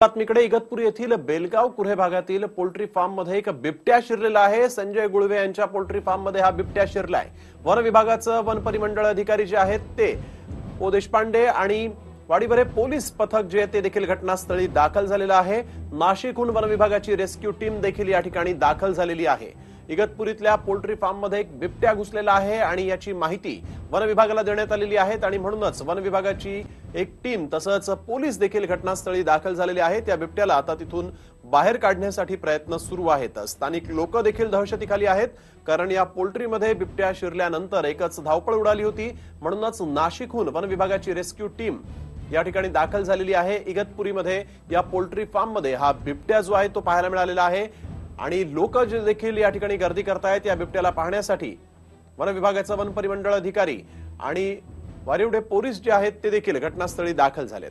बातमीकडे इगतपुरी येथील बेलगाव कुरे भागातील पोल्ट्री फार्ममध्ये एक बिबट्या शिरलेला आहे. संजय गुळवे यांच्या पोल्ट्री फार्ममध्ये हा बिबट्या शिरलाय. वन विभागाचं वन परिमंडळ अधिकारी जे आहेत ते ओ देशपांडे आणि वाडीबरे पोलीस पथक जे ते देखील घटनास्थळी दाखल झालेलं आहे. नाशिकहून वन विभागाची रेस्क्यू टीम देखील या ठिकाणी दाखल झालेली आहे. इगतपुरीतल्या पोल्ट्री फार्ममध्ये एक बिबट्या घुसलेला आहे आणि याची माहिती वन विभागाला देण्यात आलेली आहे. आणि म्हणूनच वन विभागाची एक टीम तसंच पोलीस देखील घटनास्थळी दाखल झालेले आहेत या बिबट्याला आता तिथून बाहेर काढण्यासाठी प्रयत्न सुरू आहेत. स्थानिक लोक देखील दहशतीखाली आहेत कारण या पोल्ट्रीमध्ये बिबट्या शिरल्यानंतर एकच धावपळ उडाली होती. म्हणूनच नाशिकहून वन विभागाची रेस्क्यू टीम या ठिकाणी दाखल झालेली आहे. इगतपुरीमध्ये या पोल्ट्री फार्ममध्ये हा बिबट्या जो आहे तो पाहायला मिळालेला आहे. आणि लोक जे देखील या ठिकाणी गर्दी करतायत या बिबट्याला पाहण्यासाठी वन विभागाचा वन परिमंडळ अधिकारी आणि वारिवडे पोलीस जे आहेत ते देखील घटनास्थळी दाखल झालेत.